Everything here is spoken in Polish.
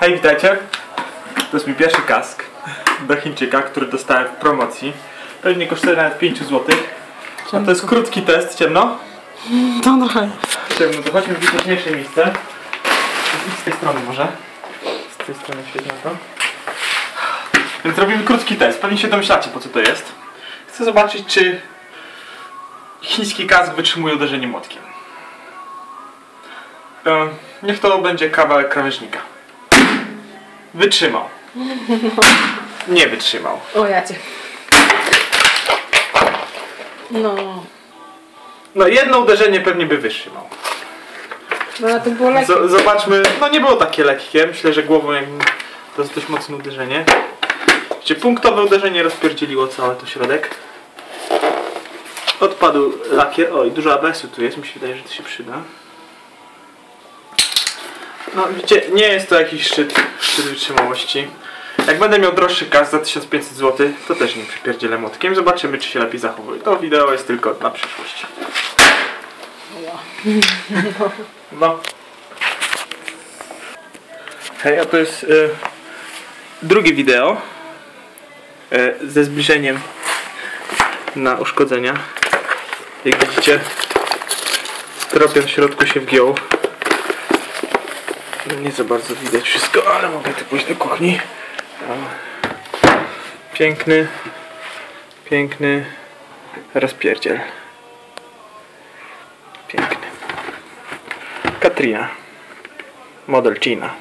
Hej, witajcie. To jest mój pierwszy kask do Chińczyka, który dostałem w promocji. Pewnie kosztuje nawet 5 zł. A to jest krótki test, ciemno? To trochę. Ciemno, to chodźmy w bezpieczniejsze miejsce. Z tej strony może. Z tej strony świetnie to. Więc robimy krótki test. Pewnie się domyślacie po co to jest. Chcę zobaczyć, czy chiński kask wytrzymuje uderzenie młotkiem. Niech to będzie kawałek krawężnika. Wytrzymał. Nie wytrzymał. O ja cię. No. No jedno uderzenie pewnie by wytrzymał. No ale to było lekkie. Z- zobaczmy, no nie było takie lekkie. Myślę, że głową jak to jest dość mocne uderzenie. Gdzie punktowe uderzenie rozpierdzieliło cały to środek. Odpadł lakier. Oj, dużo ABS-u tu jest, mi się wydaje, że to się przyda. No widzicie, nie jest to jakiś szczyt, szczyt wytrzymałości. Jak będę miał droższy kas za 1500 zł, to też nie przypierdzielę młotkiem. Zobaczymy, czy się lepiej zachowuje. To wideo jest tylko na przyszłość. No. Hej, a to jest y, drugie wideo y, ze zbliżeniem na uszkodzenia. Jak widzicie, tropian w środku się wgiął. No Nie za bardzo widać wszystko, ale mogę tu pójść do kuchni. Piękny, piękny rozpierdziel. Piękny. Katrina. Model China.